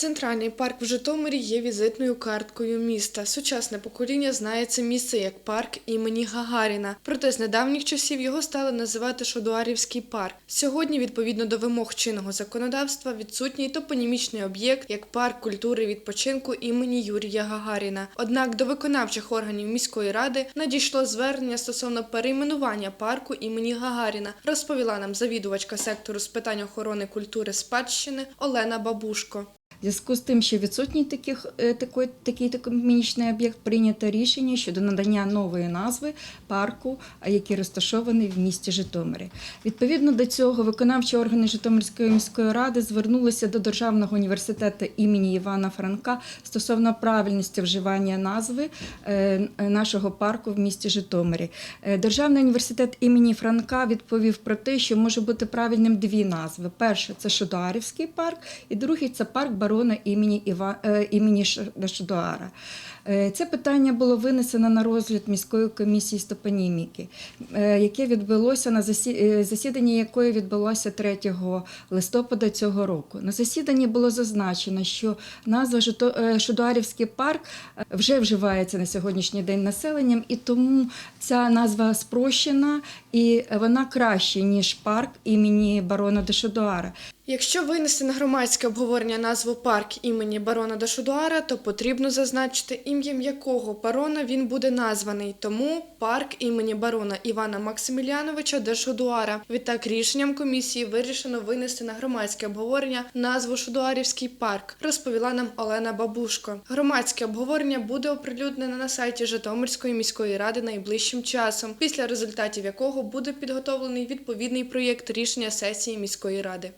Центральний парк в Житомирі є візитною карткою міста. Сучасне покоління знає це місце як парк імені Гагаріна. Проте з недавніх часів його стали називати Шодуарівський парк. Сьогодні, відповідно до вимог чинного законодавства, відсутній топонімічний об'єкт як парк культури відпочинку імені Юрія Гагаріна. Однак до виконавчих органів міської ради надійшло звернення стосовно перейменування парку імені Гагаріна, розповіла нам завідувачка сектору з питань охорони культури спадщини Олена Бабушко. В зв'язку з тим, що відсутній таких, е, такий, такий топонімічний об'єкт, прийнято рішення щодо надання нової назви парку, який розташований в місті Житомирі. Відповідно до цього, виконавчі органи Житомирської міської ради звернулися до Державного університету імені Івана Франка стосовно правильності вживання назви е, нашого парку в місті Житомирі. Е, Державний університет імені Франка відповів про те, що може бути правильним дві назви: перше це Шодуарівський парк, і другий це парк барона імені Іва, е, імені Ш- Е, Це питання було винесено на розгляд міської комісії з топоніміки, е, яке відбулося на засі- засіданні, якої відбулося 3 листопада цього року. На засіданні було зазначено, що назва е, парк вже вживається на сьогоднішній день населенням, і тому ця назва спрощена і вона краще ніж парк імені барона де Шодуара. Якщо винести на громадське обговорення назву парк імені барона Дешудуара, то потрібно зазначити ім'ям якого барона він буде названий. Тому парк імені барона Івана Максиміляновича Дешудуара. Відтак рішенням комісії вирішено винести на громадське обговорення назву Шудуарівський парк, розповіла нам Олена Бабушко. Громадське обговорення буде оприлюднене на сайті Житомирської міської ради найближчим часом, після результатів якого буде підготовлений відповідний проєкт рішення сесії міської ради.